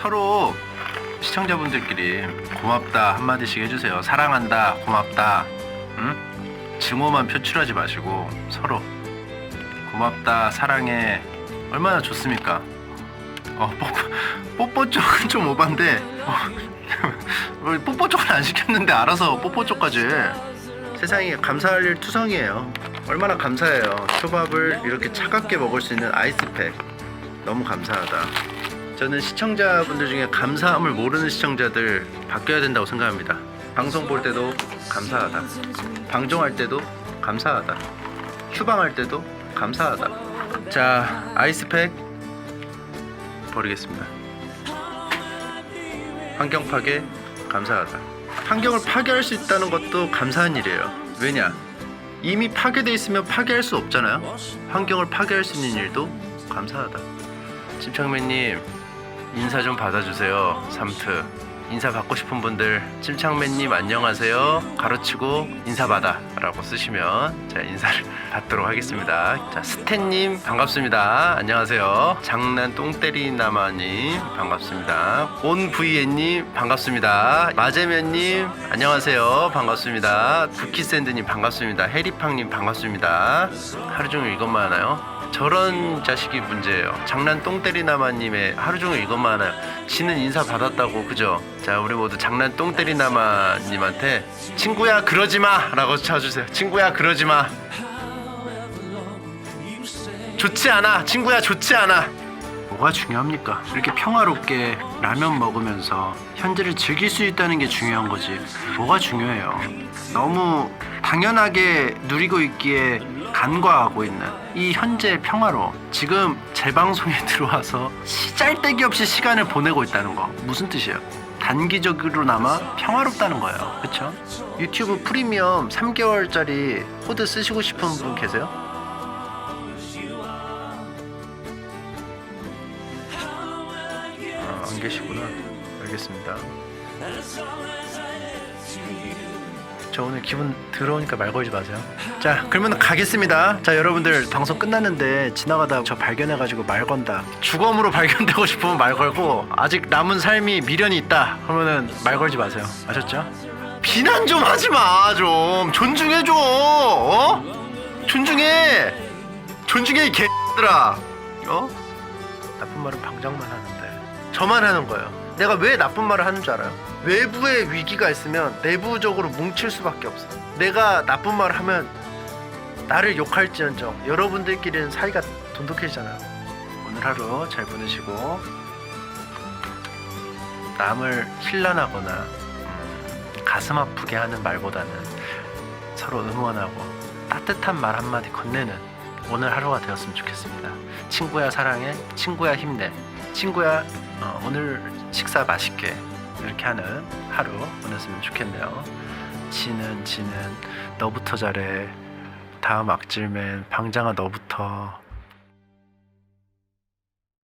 서로 시청자분들끼리 고맙다 한마디씩 해주세요. 사랑한다, 고맙다. 응? 증오만 표출하지 마시고 서로 고맙다, 사랑해. 얼마나 좋습니까? 어, 뽀뽀, 뽀뽀 쪽은 좀 오반데 어, 뭐 뽀뽀 쪽은 안 시켰는데 알아서 뽀뽀 쪽까지 세상에 감사할 일 투성이에요 얼마나 감사해요 초밥을 이렇게 차갑게 먹을 수 있는 아이스팩 너무 감사하다 저는 시청자분들 중에 감사함을 모르는 시청자들 바뀌어야 된다고 생각합니다 방송 볼 때도 감사하다 방종할 때도 감사하다 휴방할 때도 감사하다 자 아이스팩 버리겠습니다 환경 파괴 감사하다. 환경을 파괴할 수 있다는 것도 감사한 일이에요. 왜냐? 이미 파괴돼 있으면 파괴할 수 없잖아요. 환경을 파괴할 수 있는 일도 감사하다. 침착맨님 인사 좀 받아주세요. 삼트 인사 받고 싶은 분들 침착맨님 안녕하세요. 가로치고 인사 받아 라고 쓰시면 제가 인사를 받도록 하겠습니다. 자 스탠님 반갑습니다. 안녕하세요. 장난 똥때리나마님 반갑습니다. 온VN님 반갑습니다. 마제면님 안녕하세요. 반갑습니다. 부키샌드님 반갑습니다. 해리팡님 반갑습니다. 하루 종일 이것만 하나요? 저런 자식이 문제예요. 장난 똥때리나마님의 하루 종일 이것만 하나요? 지는 인사 받았다고 그죠? 자 우리 모두 장난 똥 때리나마님한테 친구야 그러지 마라고 쳐주세요. 친구야 그러지 마. 좋지 않아. 친구야 좋지 않아. 뭐가 중요합니까? 이렇게 평화롭게 라면 먹으면서 현재를 즐길 수 있다는 게 중요한 거지. 뭐가 중요해요? 너무 당연하게 누리고 있기에 간과하고 있는 이 현재 평화로 지금 재방송에 들어와서 시잘데기 없이 시간을 보내고 있다는 거 무슨 뜻이에요? 단기적으로나마 평화롭다는 거예요. 그렇죠? 유튜브 프리미엄 3개월짜리 코드 쓰시고 싶은 분 계세요? 아, 안 계시구나. 알겠습니다. 저 오늘 기분 더러우니까 말 걸지 마세요. 자, 그러면 가겠습니다. 자, 여러분들 방송 끝났는데 지나가다 저 발견해가지고 말 건다. 주검으로 발견되고 싶으면 말 걸고 아직 남은 삶이 미련이 있다. 그러면은 말 걸지 마세요. 아셨죠? 비난 좀 하지 마, 좀 존중해 줘. 어? 존중해. 존중해 이 개들아. 어? 나쁜 말은 방장만 하는데 저만 하는 거예요. 내가 왜 나쁜 말을 하는 줄 알아요? 외부의 위기가 있으면 내부적으로 뭉칠 수밖에 없어. 내가 나쁜 말을 하면 나를 욕할지언정 여러분들끼리는 사이가 돈독해지잖아요. 오늘 하루 잘 보내시고 남을 힐난하거나 음, 가슴 아프게 하는 말보다는 서로 응원하고 따뜻한 말 한마디 건네는 오늘 하루가 되었으면 좋겠습니다. 친구야 사랑해, 친구야 힘내, 친구야 어, 오늘 식사 맛있게 이렇게 하는 하루 보냈으면 좋겠네요. 지는 지는 너부터 잘해. 다음 악질맨 방장아 너부터